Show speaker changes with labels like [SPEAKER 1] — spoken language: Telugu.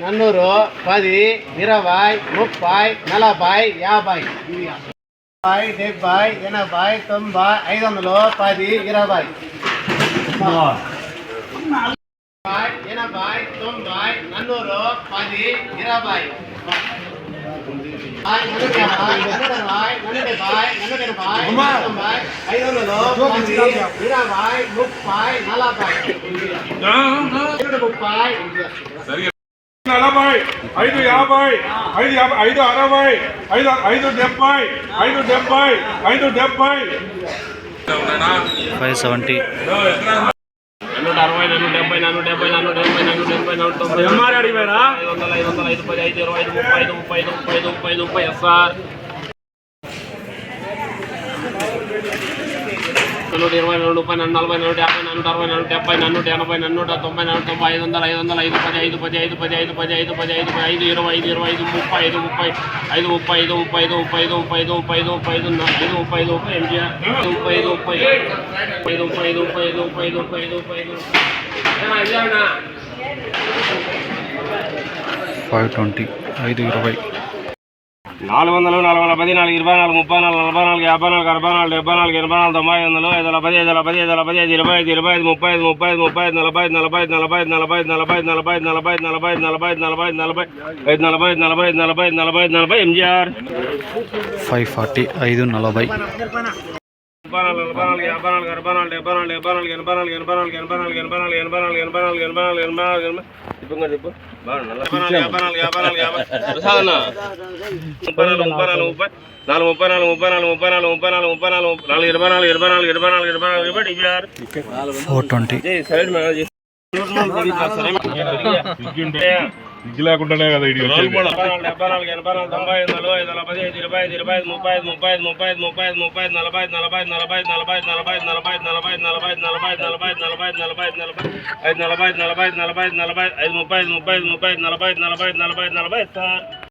[SPEAKER 1] నన్నూరు పది ఇరవై ముప్పై నలభై యాభై యాభై డెబ్బై ఎనభై తొంభై ఐదు వందలు పది ఇరవై ఎనభై, ఎనభై తొంభై నన్నూరు పది ఇరవై ఐ, నన్నూట యాభై, నన్నూట అరవై, నన్నూట డెబ్బై, నన్నూట ఎనభై, తొంభై, ఐదు వందలు పది ఇరవై ముప్పై నలభై నూట ముప్పై
[SPEAKER 2] నలభై ఐదు యాభై ఐదు యాభై ఐదు అరవై ఐదు ఐదు డెబ్బై ఐదు డెబ్బై ఐదు డెబ్బై.
[SPEAKER 3] ఫైవ్ సెవెంటీ
[SPEAKER 4] నన్ను అరవై నన్ను డెబ్బై నన్ను డెబ్బై నన్ను డెబ్బై నన్ను డెబ్బై నన్ను తొంభై ఐదు వందల ఐదు వందల ఐదు పది ఐదు ఇరవై ఐదు ముప్పై ఐదు ముప్పై ఐదు ముప్పై ఐదు ముప్పై ఐదు ముప్పై సార్ నూట ఇరవై నూట ముప్పై నాలుగు నలభై నూట యాభై నూట అరవై నూట డెబ్బై నూట ఎనభై నూట తొంభై నాలుగు తొంభై ఐదు వందల ఐదు వందల ఐదు పది ఐదు పది ఐదు పది ఐదు పది ఐదు పది ఐదు ఐదు ఇరవై ఐదు ఇరవై ఐదు ముప్పై ఐదు ముప్పై ఐదు ముప్పై ఐదు ముప్పై ఐదు ముప్పై ఐదు ముప్పై ఐదు ముప్పై ఐదు ముప్పై ఐదు ఐదు ముప్పై ఐదు ముప్పై ఎంజిఆర్ ముప్పై ఐదు ముప్పై ఐదు ముప్పై ఐదు ముప్పై ఐదు ముప్పై ఐదు ముప్పై ఐదు ముప్పై ఐదు ముప్పై ఐదు
[SPEAKER 3] ఫైవ్ ట్వంటీ ఐదు ఇరవై
[SPEAKER 4] నాలుగు వందలు నాలుగు వందల పది నాలుగు ఇరవై నాలుగు ముప్పై నాలుగు నలభై నాలుగు యాభై నాలుగు అరవై నాలుగు డెబ్బై నాలుగు ఎనభై నాలుగు తొంభై ఐదు వందలు ఐదు వందల పది ఐదు వందల పది ఐదు వందల పది ఐదు ఇరవై ఐదు ఇరవై ఐదు ముప్పై ఐదు ముప్పై ఐదు ముప్పై ఐదు నలభై ఐదు నలభై ఐదు నలభై ఐదు నలభై ఐదు నలభై ఐదు నలభై ఐదు నలభై ఐదు నలభై ఐదు నలభై ఐదు నలభై ఐదు నలభై ఐదు నలభై ఐదు నలభై ఐదు నలభై ఐదు నలభై ఐదు నలభై ఎంజిఆర్
[SPEAKER 3] ఫైవ్ ఫార్టీ ఐదు నలభై
[SPEAKER 4] ముప్పై నాలుగు నలభై నాలుగు యాభై నాలుగు అరవై నాలుగు డెబ్బై నాలుగు డెబ్బై నాలుగు ఎనభై నాలుగు ఎనభై నాలుగు ఎనభై నాలుగు ఎనభై నాలుగు ఎనభై నాలుగు ఎనభై నాలుగు ఎనభై నాలుగు ఎనభై నాలుగు ఎనభై చెప్పు ఇంకా చెప్పు బాగున్నా యాభై నాలుగు యాభై నాలుగు యాభై ప్రసాదన్న ముప్పై నాలుగు ముప్పై నాలుగు ముప్పై నాలుగు ముప్పై నాలుగు ముప్పై నాలుగు ముప్పై నాలుగు ముప్పై నాలుగు ముప్పై నాలుగు నాలుగు ఇరవై నాలుగు ఇరవై నాలుగు ఇరవై నాలుగు ఇరవై నాలుగు ఇరవై
[SPEAKER 3] ఫోర్ ట్వంటీ
[SPEAKER 4] సైడ్
[SPEAKER 2] ఇది లేకుండానే కదా ఇది.
[SPEAKER 4] డెబ్బై నాలుగు డెబ్బై నాలుగు ఎనభై నాలుగు తొంభై ఐదు నలభై ఐదు నలభై ఐదు ఇరవై ఐదు ఇరవై ఐదు ముప్పై ఐదు ముప్పై ఐదు ముప్పై ఐదు ముప్పై ఐదు ముప్పై ఐదు నలభై ఐదు నలభై ఐదు నలభై ఐదు నలభై ఐదు నలభై ఐదు నలభై ఐదు నలభై ఐదు నలభై ఐదు నలభై ఐదు నలభై ఐదు నలభై ఐదు నలభై ఐదు నలభై ఐదు నలభై ఐదు నలభై ఐదు నలభై ఐదు నలభై ఐదు ముప్పై ఐదు ముప్పై ఐదు ముప్పై ఐదు నలభై ఐదు నలభై ఐదు నలభై ఐదు నలభై ఐదు సార్